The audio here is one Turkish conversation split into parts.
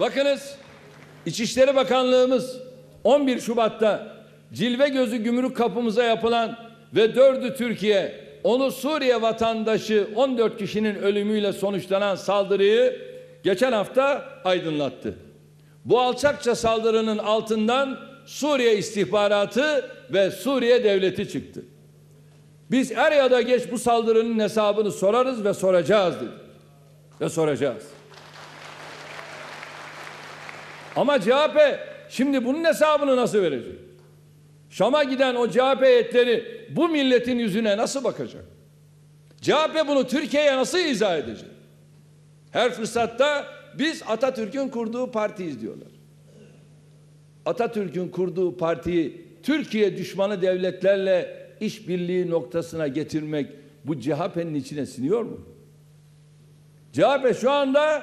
Bakınız İçişleri Bakanlığımız 11 Şubat'ta Cilve Gözü Gümrük kapımıza yapılan ve dördü Türkiye, onu Suriye vatandaşı 14 kişinin ölümüyle sonuçlanan saldırıyı geçen hafta aydınlattı. Bu alçakça saldırının altından Suriye istihbaratı ve Suriye devleti çıktı. Biz er ya da geç bu saldırının hesabını sorarız ve soracağız dedi. Ve soracağız. Ama CHP şimdi bunun hesabını nasıl verecek? Şam'a giden o CHP heyetleri bu milletin yüzüne nasıl bakacak? CHP bunu Türkiye'ye nasıl izah edecek? Her fırsatta biz Atatürk'ün kurduğu partiyiz diyorlar. Atatürk'ün kurduğu partiyi Türkiye düşmanı devletlerle işbirliği noktasına getirmek bu CHP'nin içine siniyor mu? CHP şu anda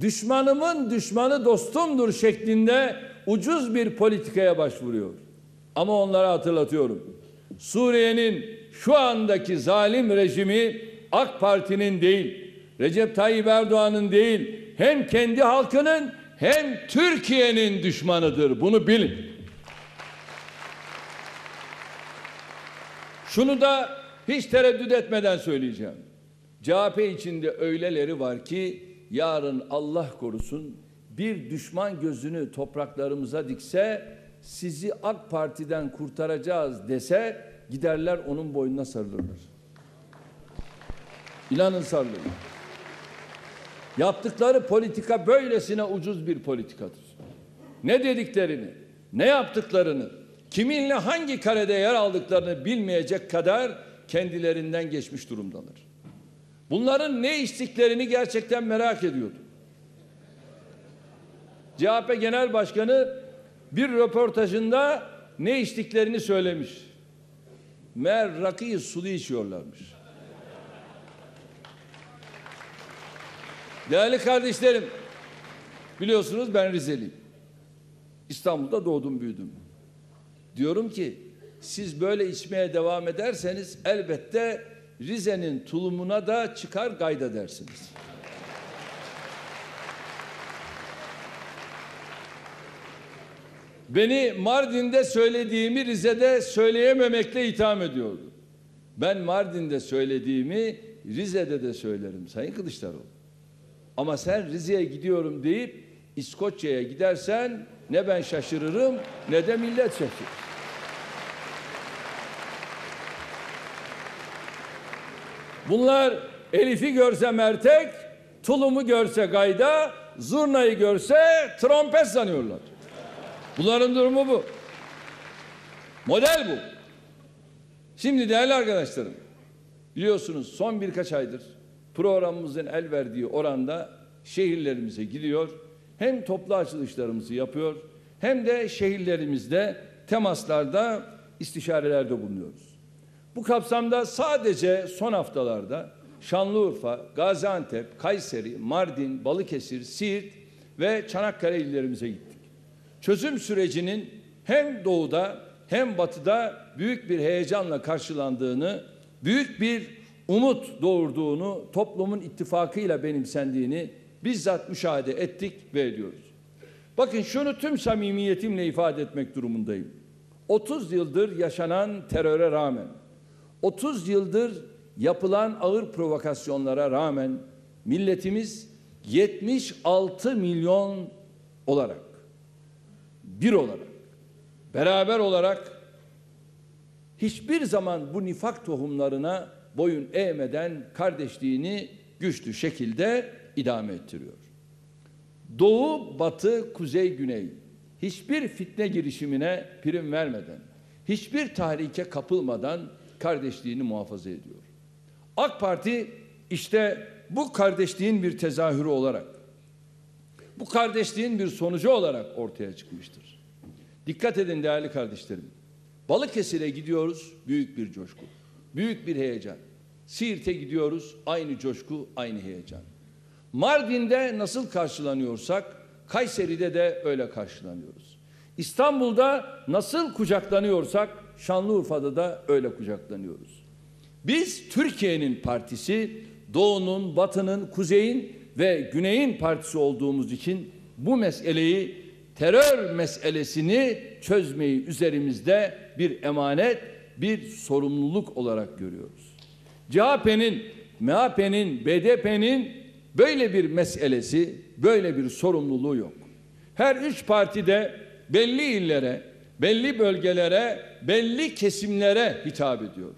düşmanımın düşmanı dostumdur şeklinde ucuz bir politikaya başvuruyor. Ama onlara hatırlatıyorum. Suriye'nin şu andaki zalim rejimi AK Parti'nin değil, Recep Tayyip Erdoğan'ın değil, hem kendi halkının hem Türkiye'nin düşmanıdır. Bunu bilin. Şunu da hiç tereddüt etmeden söyleyeceğim. CHP içinde öyleleri var ki yarın Allah korusun bir düşman gözünü topraklarımıza dikse sizi AK Parti'den kurtaracağız dese giderler onun boynuna sarılırlar. İnanın sarılırlar. Yaptıkları politika böylesine ucuz bir politikadır. Ne dediklerini, ne yaptıklarını, kiminle hangi karede yer aldıklarını bilmeyecek kadar kendilerinden geçmiş durumdalar. Bunların ne içtiklerini gerçekten merak ediyordum. CHP Genel Başkanı bir röportajında ne içtiklerini söylemiş. Meğer rakıyı sulu içiyorlarmış. Değerli kardeşlerim, biliyorsunuz ben Rizeliyim. İstanbul'da doğdum büyüdüm. Diyorum ki siz böyle içmeye devam ederseniz elbette Rize'nin tulumuna da çıkar gayda dersiniz. Beni Mardin'de söylediğimi Rize'de söyleyememekle itham ediyordu. Ben Mardin'de söylediğimi Rize'de de söylerim Sayın Kılıçdaroğlu. Ama sen Rize'ye gidiyorum deyip İskoçya'ya gidersen ne ben şaşırırım ne de millet şaşırır. Bunlar Elif'i görse mertek, tulumu görse gayda, zurnayı görse trompet sanıyorlar. Bunların durumu bu. Model bu. Şimdi değerli arkadaşlarım, biliyorsunuz son birkaç aydır programımızın el verdiği oranda şehirlerimize gidiyor. Hem toplu açılışlarımızı yapıyor hem de şehirlerimizde temaslarda istişarelerde bulunuyoruz. Bu kapsamda sadece son haftalarda Şanlıurfa, Gaziantep, Kayseri, Mardin, Balıkesir, Siirt ve Çanakkale illerimize gittik. Çözüm sürecinin hem doğuda hem batıda büyük bir heyecanla karşılandığını, büyük bir umut doğurduğunu, toplumun ittifakıyla benimsendiğini bizzat müşahede ettik ve ediyoruz. Bakın şunu tüm samimiyetimle ifade etmek durumundayım. 30 yıldır yaşanan teröre rağmen, 30 yıldır yapılan ağır provokasyonlara rağmen milletimiz 76 milyon olarak, bir olarak, beraber olarak hiçbir zaman bu nifak tohumlarına boyun eğmeden kardeşliğini güçlü şekilde idame ettiriyor. Doğu, batı, kuzey, güney hiçbir fitne girişimine prim vermeden, hiçbir tahrike kapılmadan kardeşliğini muhafaza ediyor. AK Parti işte bu kardeşliğin bir tezahürü olarak, bu kardeşliğin bir sonucu olarak ortaya çıkmıştır. Dikkat edin değerli kardeşlerim. Balıkesir'e gidiyoruz, büyük bir coşku, büyük bir heyecan. Siirt'e gidiyoruz, aynı coşku, aynı heyecan. Mardin'de nasıl karşılanıyorsak, Kayseri'de de öyle karşılanıyoruz. İstanbul'da nasıl kucaklanıyorsak, Şanlıurfa'da da öyle kucaklanıyoruz. Biz Türkiye'nin partisi, Doğu'nun, Batı'nın, Kuzey'in ve Güney'in partisi olduğumuz için bu meseleyi terör meselesini çözmeyi üzerimizde bir emanet, bir sorumluluk olarak görüyoruz. CHP'nin, MHP'nin, BDP'nin böyle bir meselesi, böyle bir sorumluluğu yok. Her üç parti de belli illere, belli bölgelere, belli kesimlere hitap ediyor.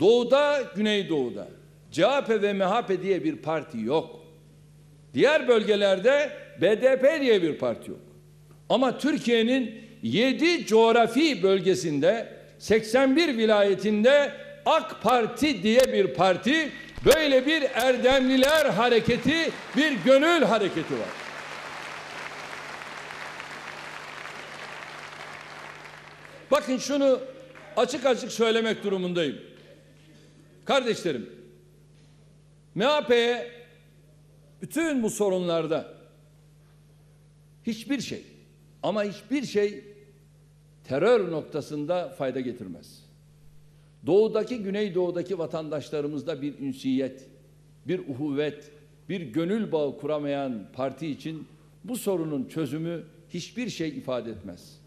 Doğuda, Güneydoğu'da CHP ve MHP diye bir parti yok. Diğer bölgelerde BDP diye bir parti yok. Ama Türkiye'nin 7 coğrafi bölgesinde 81 vilayetinde AK Parti diye bir parti böyle bir erdemliler hareketi bir gönül hareketi var. Bakın şunu açık açık söylemek durumundayım. Kardeşlerim, MHP'ye bütün bu sorunlarda hiçbir şey ama hiçbir şey terör noktasında fayda getirmez. Doğudaki, güneydoğudaki vatandaşlarımızda bir ünsiyet, bir uhuvvet, bir gönül bağı kuramayan parti için bu sorunun çözümü hiçbir şey ifade etmez.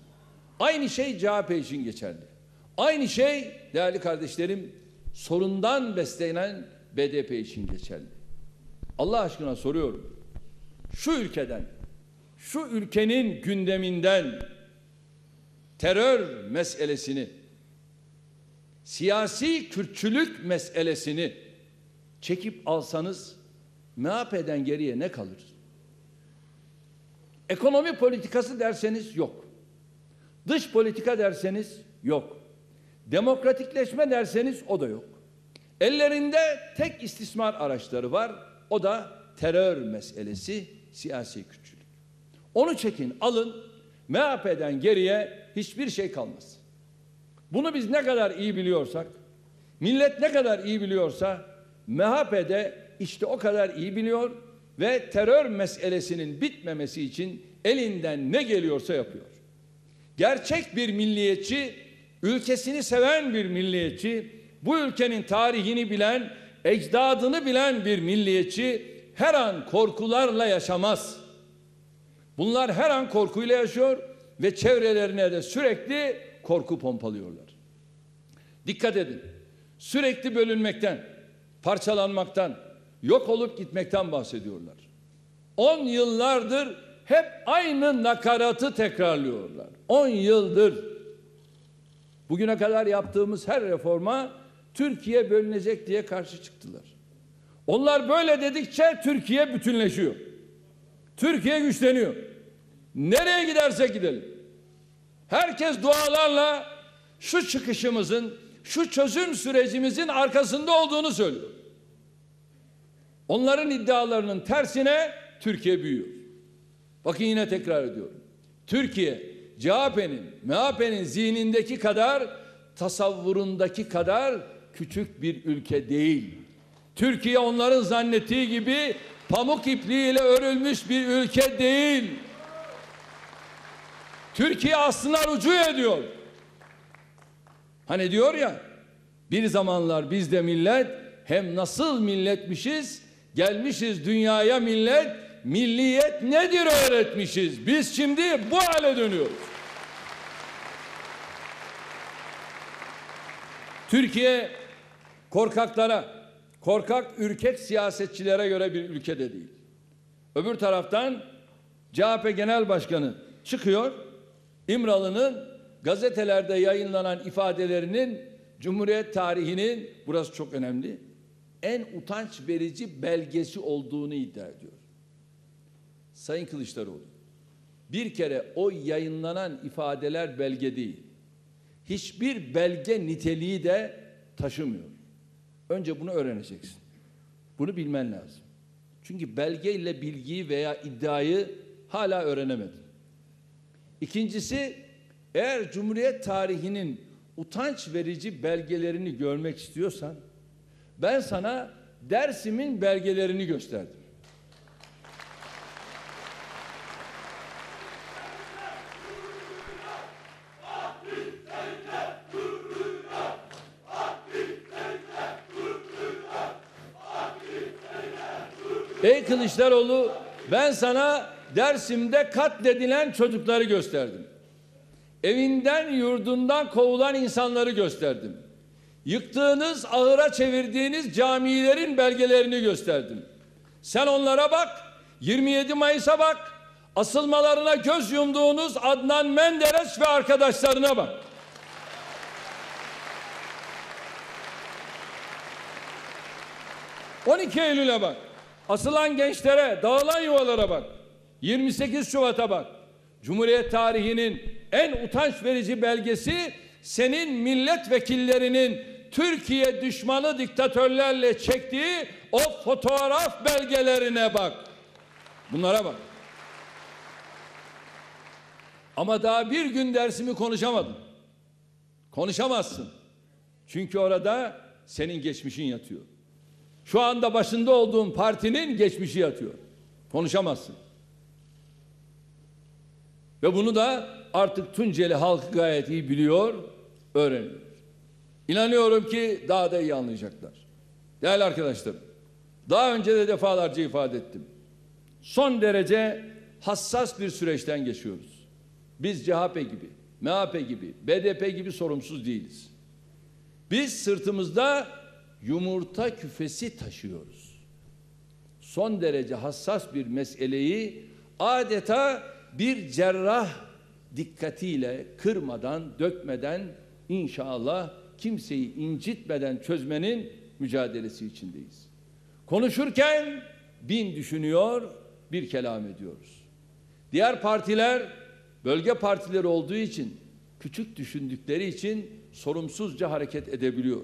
Aynı şey CHP için geçerli. Aynı şey değerli kardeşlerim sorundan beslenen BDP için geçerli. Allah aşkına soruyorum. Şu ülkeden, şu ülkenin gündeminden terör meselesini, siyasi Kürtçülük meselesini çekip alsanız MHP'den geriye ne kalır? Ekonomi politikası derseniz yok. Dış politika derseniz yok. Demokratikleşme derseniz o da yok. Ellerinde tek istismar araçları var. O da terör meselesi, siyasi küçülük. Onu çekin, alın. MHP'den geriye hiçbir şey kalmaz. Bunu biz ne kadar iyi biliyorsak, millet ne kadar iyi biliyorsa MHP'de işte o kadar iyi biliyor ve terör meselesinin bitmemesi için elinden ne geliyorsa yapıyor. Gerçek bir milliyetçi, ülkesini seven bir milliyetçi, bu ülkenin tarihini bilen, ecdadını bilen bir milliyetçi her an korkularla yaşamaz. Bunlar her an korkuyla yaşıyor ve çevrelerine de sürekli korku pompalıyorlar. Dikkat edin. Sürekli bölünmekten, parçalanmaktan, yok olup gitmekten bahsediyorlar. On yıllardır hep aynı nakaratı tekrarlıyorlar. On yıldır. Bugüne kadar yaptığımız her reforma Türkiye bölünecek diye karşı çıktılar. Onlar böyle dedikçe Türkiye bütünleşiyor. Türkiye güçleniyor. Nereye gidersek gidelim. Herkes dualarla şu çıkışımızın, şu çözüm sürecimizin arkasında olduğunu söylüyor. Onların iddialarının tersine Türkiye büyüyor. Bakın yine tekrar ediyorum. Türkiye CHP'nin, MHP'nin zihnindeki kadar, tasavvurundaki kadar küçük bir ülke değil. Türkiye onların zannettiği gibi pamuk ipliğiyle örülmüş bir ülke değil. Türkiye aslında rücu ediyor. Hani diyor ya bir zamanlar biz de millet hem nasıl milletmişiz gelmişiz dünyaya millet milliyet nedir öğretmişiz. Biz şimdi bu hale dönüyoruz. Türkiye korkaklara, korkak ürkek siyasetçilere göre bir ülke de değil. Öbür taraftan CHP Genel Başkanı çıkıyor. İmralı'nın gazetelerde yayınlanan ifadelerinin Cumhuriyet tarihinin burası çok önemli. En utanç verici belgesi olduğunu iddia ediyor. Sayın Kılıçdaroğlu bir kere o yayınlanan ifadeler belge değil. Hiçbir belge niteliği de taşımıyor. Önce bunu öğreneceksin. Bunu bilmen lazım. Çünkü belgeyle bilgiyi veya iddiayı hala öğrenemedin. İkincisi eğer Cumhuriyet tarihinin utanç verici belgelerini görmek istiyorsan ben sana Dersim'in belgelerini gösterdim. Ey Kılıçdaroğlu ben sana Dersim'de katledilen çocukları gösterdim. Evinden yurdundan kovulan insanları gösterdim. Yıktığınız, ahıra çevirdiğiniz camilerin belgelerini gösterdim. Sen onlara bak, 27 Mayıs'a bak, asılmalarına göz yumduğunuz Adnan Menderes ve arkadaşlarına bak. ...12 Eylül'e bak. Asılan gençlere, dağılan yuvalara bak. 28 Şubat'a bak. Cumhuriyet tarihinin en utanç verici belgesi senin milletvekillerinin Türkiye düşmanı diktatörlerle çektiği o fotoğraf belgelerine bak. Bunlara bak. Ama daha bir gün dersimi konuşamadım. Konuşamazsın. Çünkü orada senin geçmişin yatıyor. Şu anda başında olduğum partinin geçmişi yatıyor. Konuşamazsın. Ve bunu da artık Tunceli halkı gayet iyi biliyor, öğreniyor. İnanıyorum ki daha da iyi anlayacaklar. Değerli arkadaşlarım, daha önce de defalarca ifade ettim. Son derece hassas bir süreçten geçiyoruz. Biz CHP gibi, MHP gibi, BDP gibi sorumsuz değiliz. Biz sırtımızda yumurta küfesi taşıyoruz. Son derece hassas bir meseleyi adeta bir cerrah dikkatiyle kırmadan, dökmeden inşallah kimseyi incitmeden çözmenin mücadelesi içindeyiz. Konuşurken bin düşünüyor, bir kelam ediyoruz. Diğer partiler bölge partileri olduğu için küçük düşündükleri için sorumsuzca hareket edebiliyor.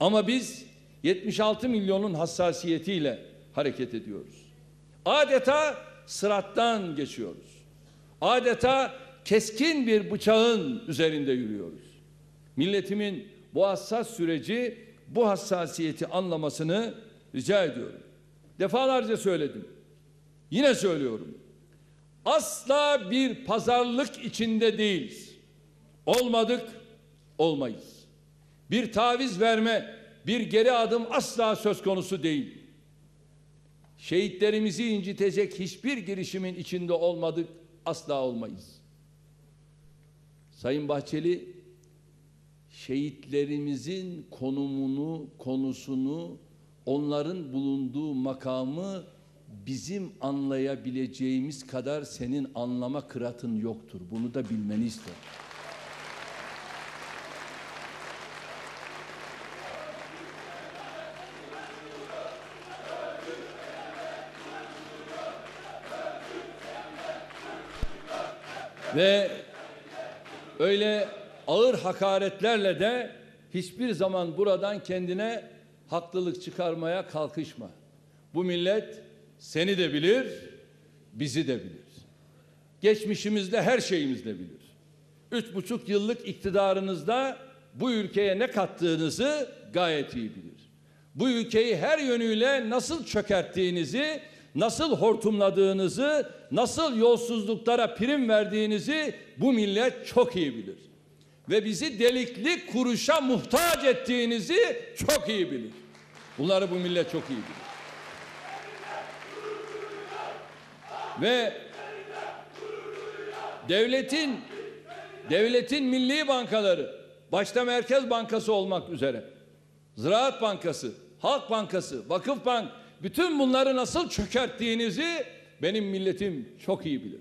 Ama biz 76 milyonun hassasiyetiyle hareket ediyoruz. Adeta sırattan geçiyoruz. Adeta keskin bir bıçağın üzerinde yürüyoruz. Milletimin bu hassas süreci, bu hassasiyeti anlamasını rica ediyorum. Defalarca söyledim. Yine söylüyorum. Asla bir pazarlık içinde değiliz. Olmadık, olmayız. Bir taviz verme, bir geri adım asla söz konusu değil. Şehitlerimizi incitecek hiçbir girişimin içinde olmadık, asla olmayız. Sayın Bahçeli şehitlerimizin konumunu, konusunu, onların bulunduğu makamı bizim anlayabileceğimiz kadar senin anlama kıratın yoktur. Bunu da bilmeni isterim. Ve öyle ağır hakaretlerle de hiçbir zaman buradan kendine haklılık çıkarmaya kalkışma. Bu millet seni de bilir, bizi de bilir. Geçmişimizde her şeyimizde bilir. Üç buçuk yıllık iktidarınızda bu ülkeye ne kattığınızı gayet iyi bilir. Bu ülkeyi her yönüyle nasıl çökerttiğinizi, nasıl hortumladığınızı, nasıl yolsuzluklara prim verdiğinizi bu millet çok iyi bilir. Ve bizi delikli kuruşa muhtaç ettiğinizi çok iyi bilir. Bunları bu millet çok iyi bilir. Ve devletin devletin milli bankaları başta Merkez Bankası olmak üzere Ziraat Bankası, Halk Bankası, Vakıf Bank bütün bunları nasıl çökerttiğinizi benim milletim çok iyi bilir.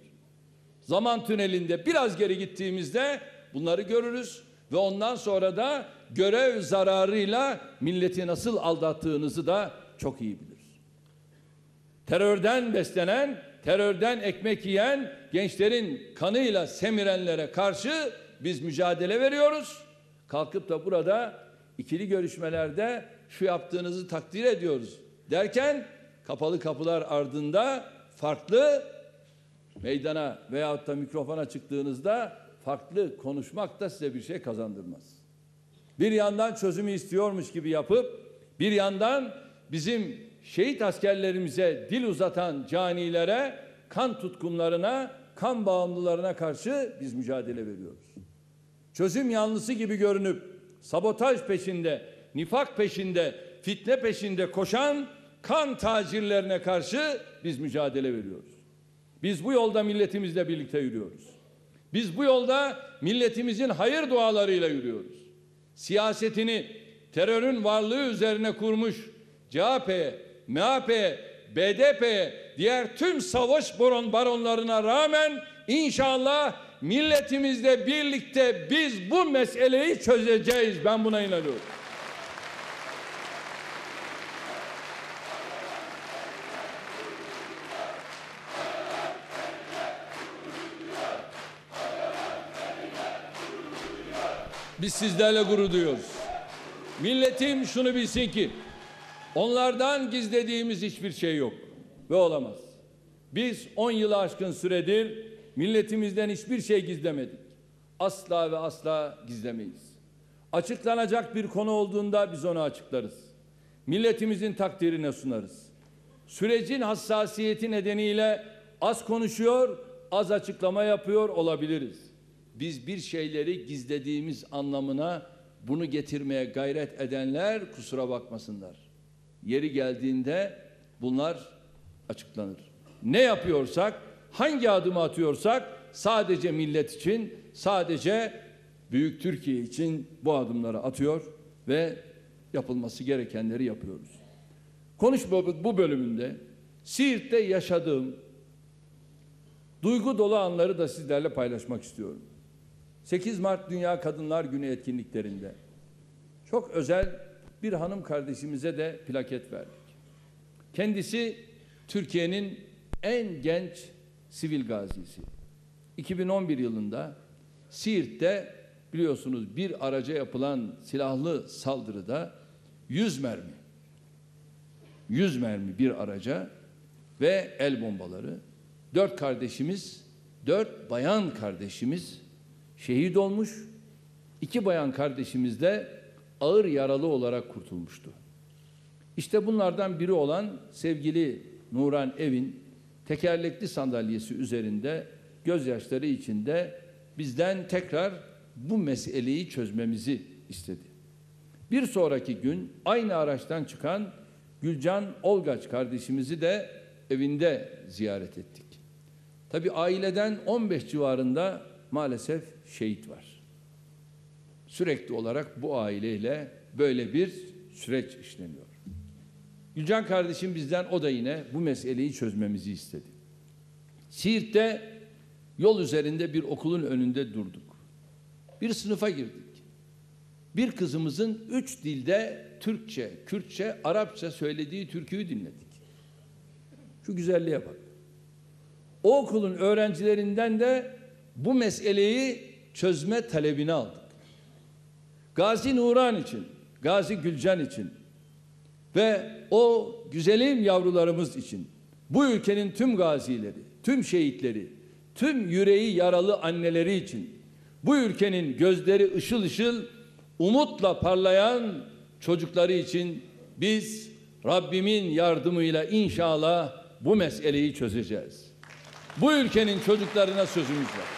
Zaman tünelinde biraz geri gittiğimizde bunları görürüz ve ondan sonra da görev zararıyla milleti nasıl aldattığınızı da çok iyi bilir. Terörden beslenen, terörden ekmek yiyen gençlerin kanıyla semirenlere karşı biz mücadele veriyoruz. Kalkıp da burada ikili görüşmelerde şu yaptığınızı takdir ediyoruz derken kapalı kapılar ardında farklı meydana veyahut da mikrofona çıktığınızda farklı konuşmak da size bir şey kazandırmaz. Bir yandan çözümü istiyormuş gibi yapıp bir yandan bizim şehit askerlerimize dil uzatan canilere, kan tutkunlarına, kan bağımlılarına karşı biz mücadele veriyoruz. Çözüm yanlısı gibi görünüp sabotaj peşinde, nifak peşinde, fitne peşinde koşan kan tacirlerine karşı biz mücadele veriyoruz. Biz bu yolda milletimizle birlikte yürüyoruz. Biz bu yolda milletimizin hayır dualarıyla yürüyoruz. Siyasetini terörün varlığı üzerine kurmuş CHP'ye, MHP'ye, BDP'ye, diğer tüm savaş baron baronlarına rağmen inşallah milletimizle birlikte biz bu meseleyi çözeceğiz. Ben buna inanıyorum. Biz sizlerle gurur duyuyoruz. Milletim şunu bilsin ki onlardan gizlediğimiz hiçbir şey yok ve olamaz. Biz 10 yılı aşkın süredir milletimizden hiçbir şey gizlemedik. Asla ve asla gizlemeyiz. Açıklanacak bir konu olduğunda biz onu açıklarız. Milletimizin takdirine sunarız. Sürecin hassasiyeti nedeniyle az konuşuyor, az açıklama yapıyor olabiliriz. Biz bir şeyleri gizlediğimiz anlamına bunu getirmeye gayret edenler kusura bakmasınlar. Yeri geldiğinde bunlar açıklanır. Ne yapıyorsak, hangi adımı atıyorsak sadece millet için, sadece büyük Türkiye için bu adımları atıyor ve yapılması gerekenleri yapıyoruz. Konuşma bu bölümünde Siirt'te yaşadığım duygu dolu anları da sizlerle paylaşmak istiyorum. 8 Mart Dünya Kadınlar Günü etkinliklerinde çok özel bir hanım kardeşimize de plaket verdik. Kendisi Türkiye'nin en genç sivil gazisi. 2011 yılında Siirt'te biliyorsunuz bir araca yapılan silahlı saldırıda 100 mermi 100 mermi bir araca ve el bombaları. Dört kardeşimiz, dört bayan kardeşimiz şehit olmuş. İki bayan kardeşimiz de ağır yaralı olarak kurtulmuştu. İşte bunlardan biri olan sevgili Nuran Evin tekerlekli sandalyesi üzerinde gözyaşları içinde bizden tekrar bu meseleyi çözmemizi istedi. Bir sonraki gün aynı araçtan çıkan Gülcan Olgaç kardeşimizi de evinde ziyaret ettik. Tabi aileden 15 civarında maalesef şehit var. Sürekli olarak bu aileyle böyle bir süreç işleniyor. Gülcan kardeşim bizden o da yine bu meseleyi çözmemizi istedi. Siirt'te yol üzerinde bir okulun önünde durduk. Bir sınıfa girdik. Bir kızımızın üç dilde Türkçe, Kürtçe, Arapça söylediği türküyü dinledik. Şu güzelliğe bak. O okulun öğrencilerinden de bu meseleyi çözme talebini aldık. Gazi Nuran için, Gazi Gülcan için ve o güzelim yavrularımız için bu ülkenin tüm gazileri, tüm şehitleri, tüm yüreği yaralı anneleri için bu ülkenin gözleri ışıl ışıl umutla parlayan çocukları için biz Rabbimin yardımıyla inşallah bu meseleyi çözeceğiz. Bu ülkenin çocuklarına sözümüz var.